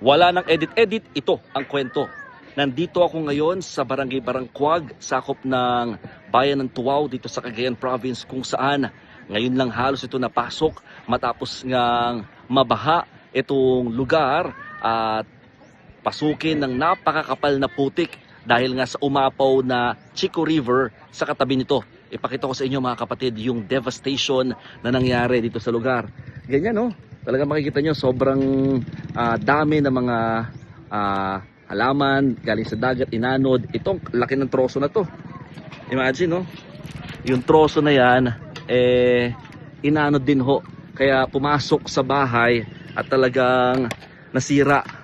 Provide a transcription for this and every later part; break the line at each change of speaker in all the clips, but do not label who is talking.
Wala nang edit-edit, ito ang kwento. Nandito ako ngayon sa Barangay Barangkwag, sakop ng Bayan ng Tuaw dito sa Cagayan Province kung saan ngayon lang halos ito napasok matapos ngang mabaha itong lugar at pasukin ng napakakapal na putik dahil nga sa umapaw na Chico River sa katabi nito. Ipakita ko sa inyo mga kapatid yung devastation na nangyari dito sa lugar. Ganyan no, talaga makikita nyo sobrang ah, dami ng mga ah, halaman galing sa dagat, inanod. Itong laki ng troso na to. Imagine no, yung troso na yan, eh, inanod din ho. Kaya pumasok sa bahay at talagang nasira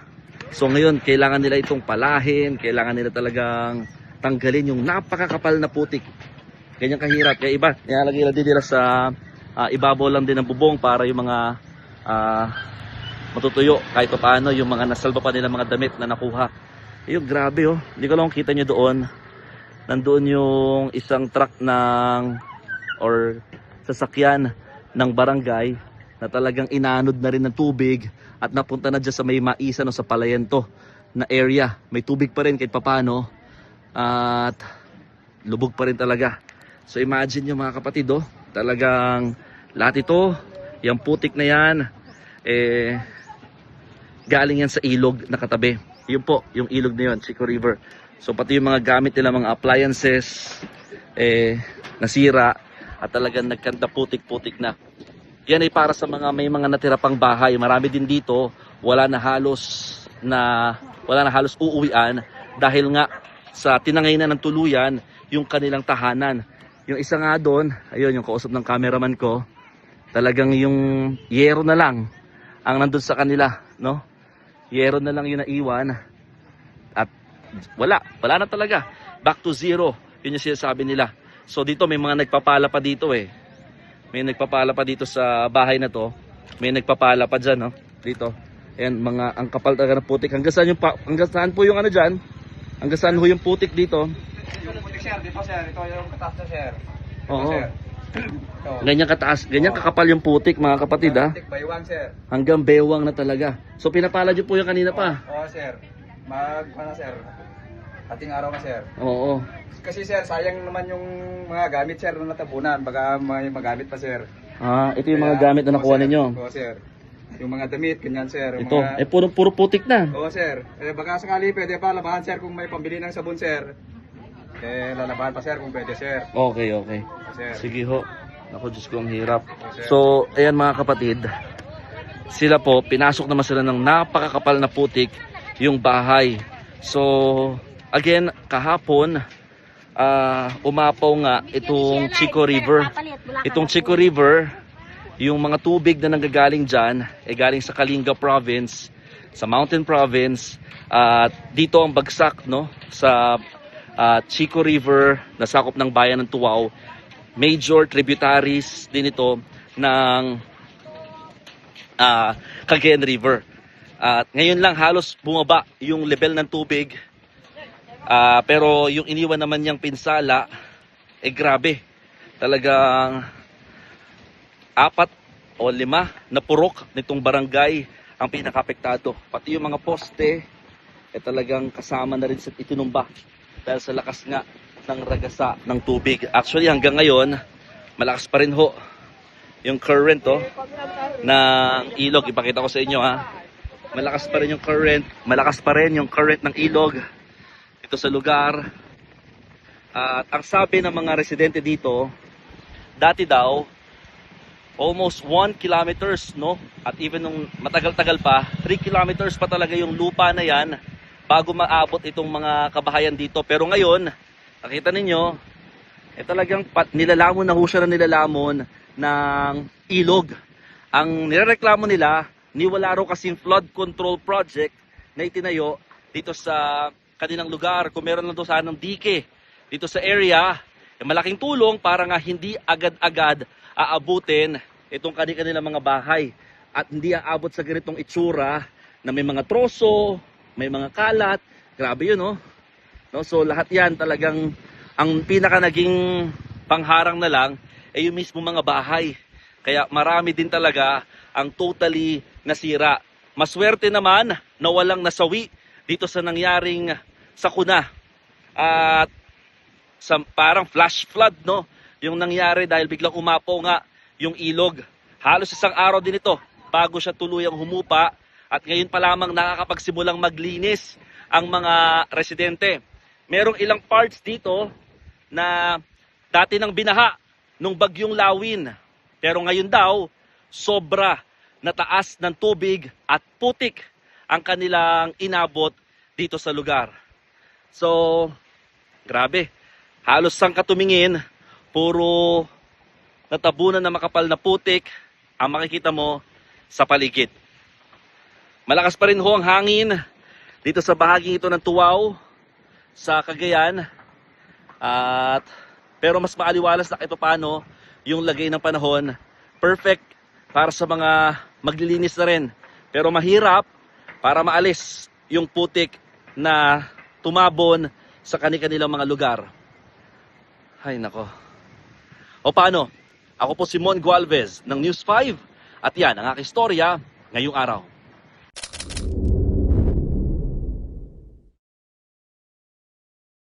So ngayon, kailangan nila itong palahin, kailangan nila talagang tanggalin yung napakakapal na putik. Ganyan kahirap. Kaya iba, nilalagay nila din nila sa ah, ibabaw lang din ng bubong para yung mga ah, matutuyo kahit pa paano yung mga nasalba pa nila mga damit na nakuha. Ayun, grabe oh. Hindi ko lang kita nyo doon. Nandoon yung isang truck ng or sasakyan ng barangay na talagang inanod na rin ng tubig at napunta na dyan sa may maisan o sa palayento na area. May tubig pa rin kahit papano at lubog pa rin talaga. So imagine nyo mga kapatid oh, talagang lahat ito, yung putik na yan, eh, galing yan sa ilog na katabi. Yun po, yung ilog na yun, Chico River. So pati yung mga gamit nila, mga appliances, eh, nasira at talagang nagkanta putik-putik na. Yan ay para sa mga may mga natira pang bahay. Marami din dito, wala na halos na wala na halos uuwian dahil nga sa tinangay na ng tuluyan yung kanilang tahanan. Yung isa nga doon, ayun yung kausap ng cameraman ko, talagang yung yero na lang ang nandun sa kanila, no? Yero na lang yung naiwan at wala, wala na talaga. Back to zero, yun yung sinasabi nila. So dito may mga nagpapala pa dito eh. May nagpapala pa dito sa bahay na to. May nagpapala pa dyan, no? Dito. Ayan, mga ang kapal talaga ng putik. Hanggang saan, yung pa, hanggang saan po yung ano dyan? Hanggang saan ho yung putik dito?
Yung putik sir, dito sir, ito yung kataas na sir. Ito,
Oo.
sir.
Ganyan kataas, ganyan kakapal yung putik mga kapatid ha.
Putik baywang sir.
Hanggang bewang na talaga. So pinapala nyo po yung kanina pa.
Oo sir. Mag, ano sir, ating araw na sir.
Oo.
Kasi sir, sayang naman yung mga gamit sir na natabunan. Baka may magamit pa sir.
Ah, ito yung mga
Kaya,
gamit na nakuha
sir.
ninyo.
Oo sir. Yung mga damit, ganyan sir. Yung
Ito,
Mga...
eh puro, puro putik na.
Oo sir. Eh, baka sakali pwede pa labahan sir kung may pambili ng sabon sir. Eh, lalabahan pa sir kung pwede sir.
Okay, okay.
Sir.
Sige ho. Ako, Diyos ko, ang hirap.
sir.
So, ayan mga kapatid. Sila po, pinasok naman sila ng napakakapal na putik yung bahay. So, again, kahapon, ah, umapaw nga itong Chico River. Itong Chico River, yung mga tubig na nanggagaling dyan, ay galing sa Kalinga Province, sa Mountain Province, at dito ang bagsak no, sa ah, Chico River na sakop ng bayan ng Tuaw. Major tributaries din ito ng ah, Cagayan River. At ngayon lang halos bumaba yung level ng tubig. Ah, pero yung iniwan naman niyang pinsala, eh grabe. Talagang apat o lima na purok nitong barangay ang pinakapektado. Pati yung mga poste, eh talagang kasama na rin sa itinumba dahil sa lakas nga ng ragasa ng tubig. Actually hanggang ngayon, malakas pa rin ho yung current oh, ng ilog. Ipakita ko sa inyo ha. Malakas pa rin yung current, malakas pa rin yung current ng ilog ito sa lugar. At ang sabi ng mga residente dito, dati daw, almost 1 kilometers, no? At even nung matagal-tagal pa, 3 kilometers pa talaga yung lupa na yan bago maabot itong mga kabahayan dito. Pero ngayon, nakita ninyo, eh talagang pat, nilalamon na ho siya na nilalamon ng ilog. Ang nirereklamo nila, ni wala raw kasing flood control project na itinayo dito sa kanilang lugar. Kung meron lang doon sana ng dike dito sa area, eh, malaking tulong para nga hindi agad-agad aabutin itong kanilang mga bahay at hindi aabot sa ganitong itsura na may mga troso, may mga kalat. Grabe yun, no? no? So lahat yan talagang ang pinaka naging pangharang na lang ay yung mismo mga bahay. Kaya marami din talaga ang totally nasira. Maswerte naman na walang nasawi dito sa nangyaring sakuna. At sa parang flash flood no yung nangyari dahil biglang umapo nga yung ilog. Halos isang araw din ito bago siya tuluyang humupa at ngayon pa lamang nakakapagsimulang maglinis ang mga residente. Merong ilang parts dito na dati nang binaha nung bagyong lawin. Pero ngayon daw, sobra na taas ng tubig at putik ang kanilang inabot dito sa lugar. So, grabe. Halos sang katumingin, puro natabunan na makapal na putik ang makikita mo sa paligid. Malakas pa rin ho ang hangin dito sa bahaging ito ng Tuwaw sa Cagayan. At pero mas maaliwalas na ito paano yung lagay ng panahon. Perfect para sa mga maglilinis na rin. Pero mahirap para maalis yung putik na tumabon sa kani-kanilang mga lugar. Ay nako. O paano? Ako po si Mon Gualvez ng News 5 at yan ang aking istorya ngayong araw.